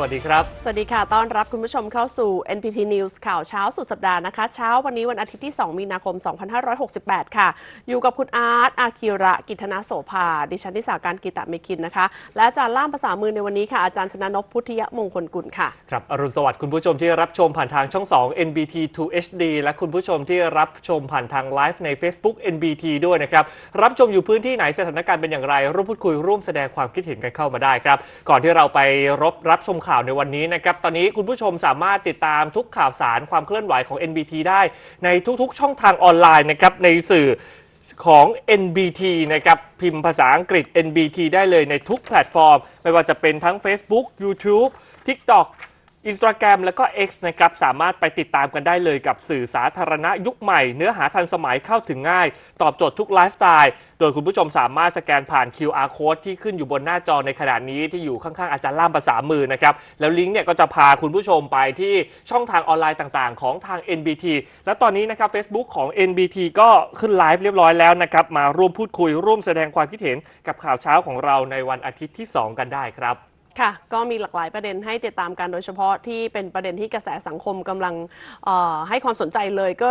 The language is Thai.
วัสดีครับ สวัสดีค่ะ ต้อนรับคุณผู้ชมเข้าสู่ NPT News ข่าวเช้าสุดสัปดาห์นะคะ เช้าวันนี้วันอาทิตย์ที่ 2 มีนาคม 2568 ค่ะ อยู่กับคุณอาร์ต อาคิระ กิตนาโสภา ดิฉันนิสาการกิตะเมคินนะคะ และอาจารย์ล่ามภาษามือในวันนี้ค่ะ อาจารย์ชนะนพพุทธิยมงคลกุลค่ะ ครับ อรุณสวัสดิ์คุณผู้ชมที่รับชมผ่านทางช่อง 2 NBT 2 HD และคุณผู้ชมที่รับชมผ่านทางไลฟ์ใน Facebook NBT ด้วยนะครับ รับชมอยู่พื้นที่ไหนสถานการณ์เป็นอย่างไร ร่วมพูดคุยร่วมแสดงความคิดเห็นกันเข้ามาได้ครับ ก่อนที่เราไปรบรับชมข่าวในวันนี้นะครับ ตอนนี้คุณผู้ชมสามารถติดตามทุกข่าวสารความเคลื่อนไหวของ NBT ได้ในทุกๆ ช่องทางออนไลน์นะครับในสื่อของ NBT นะครับพิมพ์ภาษาอังกฤษ NBT ได้เลยในทุกแพลตฟอร์ม ไม่ว่าจะเป็นทั้ง Facebook YouTube TikTok Instagram แล้วก็ X นะครับสามารถไปติดตามกันได้เลยกับสื่อสาธารณะยุคใหม่ เนื้อหาทันสมัยเข้าถึงง่าย ตอบโจทย์ทุกไลฟ์สไตล์โดยคุณผู้ชมสามารถสแกนผ่าน QR code ที่ขึ้นอยู่บนหน้าจอในขณะนี้ที่อยู่ข้างๆอาจารย์ล่ามภาษามือนะครับ แล้วลิงก์เนี่ยก็จะพาคุณผู้ชมไปที่ช่องทางออนไลน์ต่างๆ ของทาง NBT และตอนนี้นะครับ Facebook ของ NBT ก็ขึ้นไลฟ์เรียบร้อยแล้วนะครับ มาร่วมพูดคุยร่วมแสดงความคิดเห็นกับข่าวเช้าของเราในวันอาทิตย์ที่ 2 กันได้ครับ ค่ะ ก็มีหลากหลายประเด็นให้ติดตามกันโดยเฉพาะที่เป็นประเด็นที่กระแสสังคมกำลังให้ความสนใจเลยก็